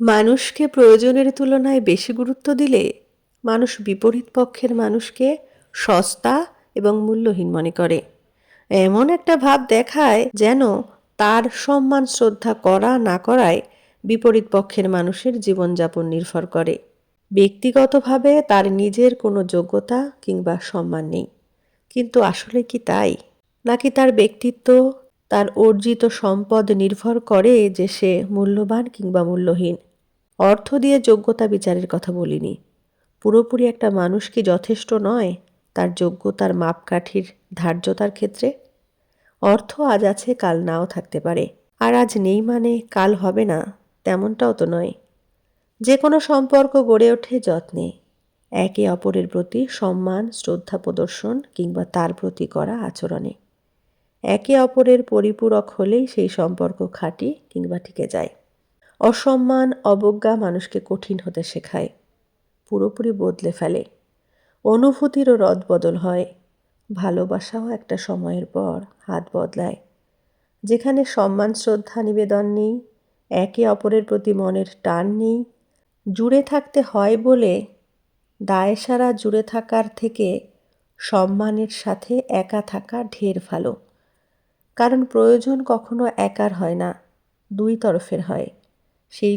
মানুষকে প্রয়োজনের তুলনায় বেশি গুরুত্ব দিলে মানুষ বিপরীত পক্ষের মানুষকে সস্তা এবং মূল্যহীন মনে করে। এমন একটা ভাব দেখায় যেন তার সম্মান শ্রদ্ধা করা না করায় বিপরীত পক্ষের মানুষের জীবনযাপন নির্ভর করে। ব্যক্তিগতভাবে তার নিজের কোনো যোগ্যতা কিংবা সম্মান নেই। কিন্তু আসলে কি তাই? নাকি তার ব্যক্তিত্ব, তার অর্জিত সম্পদ নির্ভর করে যে সে মূল্যবান কিংবা মূল্যহীন? অর্থ দিয়ে যোগ্যতা বিচারের কথা বলিনি। পুরোপুরি একটা মানুষ কি যথেষ্ট নয় তার যোগ্যতার মাপকাঠির ধার্যতার ক্ষেত্রে? অর্থ আজ আছে, কাল নাও থাকতে পারে। আর আজ নেই মানে কাল হবে না, তেমনটাও তো নয়। যে কোনো সম্পর্ক গড়ে ওঠে যত্নে। একে অপরের প্রতি সম্মান, শ্রদ্ধা প্রদর্শন কিংবা তার প্রতি করা আচরণে। একে অপরের পরিপূরক হলেই সেই সম্পর্ক খাঁটি কিংবা টিকে যায়। অসম্মান, অবজ্ঞা মানুষকে কঠিন হতে শেখায়, পুরোপুরি বদলে ফেলে। অনুভূতিরও রদবদল হয়, ভালোবাসাও একটা সময়ের পর হাত বদলায়। যেখানে সম্মান, শ্রদ্ধা নিবেদন নেই, একে অপরের প্রতি মনের টান নেই, জুড়ে থাকতে হয় বলে দায় সারা জুড়ে থাকার থেকে সম্মানের সাথে একা থাকা ঢের ভালো। কারণ প্রয়োজন কখনো একার হয় না, দুই তরফের হয়। সেই